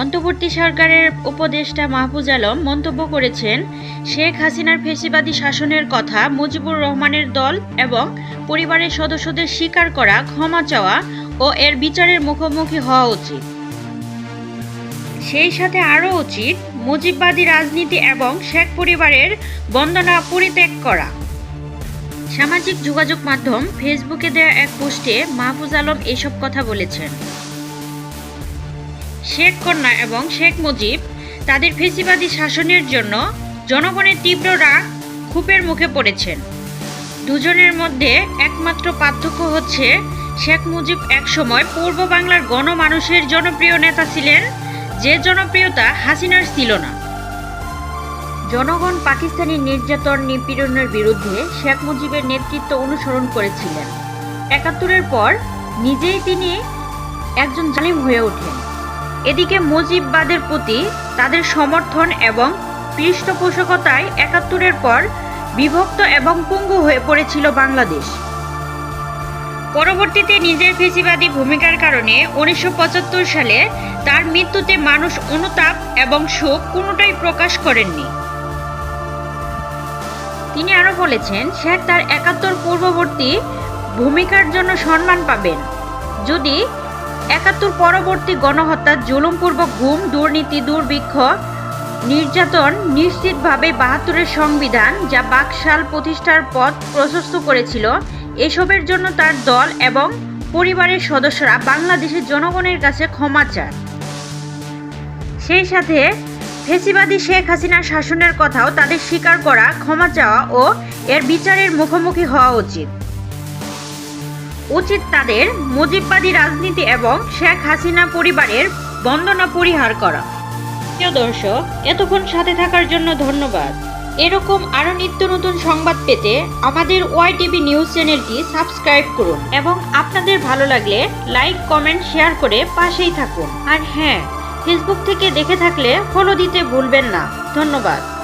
অন্তর্বর্তী সরকারের উপদেষ্টা মাহফুজ আলম মন্তব্য করেছেন, শেখ হাসিনার ফেসিবাদী শাসনের কথা মুজিবুর রহমানের দল এবং পরিবারের সদস্যদের স্বীকার করা, ক্ষমা চাওয়া ও এর বিচারের মুখোমুখি হওয়া উচিত। সেই সাথে আরও উচিত, মুজিববাদী রাজনীতি এবং শেখ পরিবারের বন্দনা পরিত্যাগ করা। সামাজিক যোগাযোগ মাধ্যম ফেসবুকে দেওয়া এক পোস্টে মাহফুজ আলম এসব কথা বলেছেন। শেখ কন্যা এবং শেখ মুজিব তাদের ফেসিবাদী শাসনের জন্য জনগণের তীব্র রাগ ক্ষোভের মুখে পড়েছেন। দুজনের মধ্যে একমাত্র পার্থক্য হচ্ছে শেখ মুজিব একসময় পূর্ব বাংলার গণমানুষের জনপ্রিয় নেতা ছিলেন, যে জনপ্রিয়তা হাসিনার ছিল না। জনগণ পাকিস্তানি নির্যাতন নিপীড়নের বিরুদ্ধে শেখ মুজিবের নেতৃত্ব অনুসরণ করেছিলেন। একাত্তরের পর নিজেই তিনি একজন জালিম হয়ে ওঠেন। এদিকে মুজিববাদের প্রতি তাদের সমর্থন এবং পৃষ্ঠপোষকতায় একাত্তরের পর বিভক্ত এবং পঙ্গু হয়ে পড়েছিল বাংলাদেশ। পরবর্তীতে নিজের ফেসিবাদী ভূমিকার কারণে উনিশশো পঁচাত্তর সালে তার মৃত্যুতে মানুষ অনুতাপ এবং শোক কোনোটাই প্রকাশ করেননি। তিনি আরও বলেছেন, শেখ তার একাত্তর পূর্ববর্তী ভূমিকার জন্য সম্মান পাবেন। যদি একাত্তর পরবর্তী গণহত্যা, জুলুমপূর্বক ঘুম দুর্নীতি, দুর্ভিক্ষ, নির্যাতন নিশ্চিতভাবে বাহাত্তরের সংবিধান যা বাকশাল প্রতিষ্ঠার পথ প্রশস্ত করেছিল। এসবের জন্য তার দল এবং পরিবারের সদস্যরা বাংলাদেশের জনগণের কাছে ক্ষমা চান সেই সাথে ফেসিবাদী শেখ হাসিনার শাসনের কথাও তাদের স্বীকার করা, ক্ষমা চাওয়া ও এর বিচারের মুখোমুখি হওয়া উচিত। উচিত তাদের মুজিববাদী রাজনীতি এবং শেখ হাসিনা পরিবারের বন্দনা পরিহার করা। প্রিয় দর্শক, এতক্ষণ সাথে থাকার জন্য ধন্যবাদ। এরকম আরও নিত্য নতুন সংবাদ পেতে আমাদের ওয়াই টিভি নিউজ চ্যানেলটি সাবস্ক্রাইব করুন এবং আপনাদের ভালো লাগলে লাইক, কমেন্ট, শেয়ার করে পাশেই থাকুন। আর হ্যাঁ ফেসবুক থেকে দেখে থাকলে ফলো দিতে ভুলবেন না। ধন্যবাদ।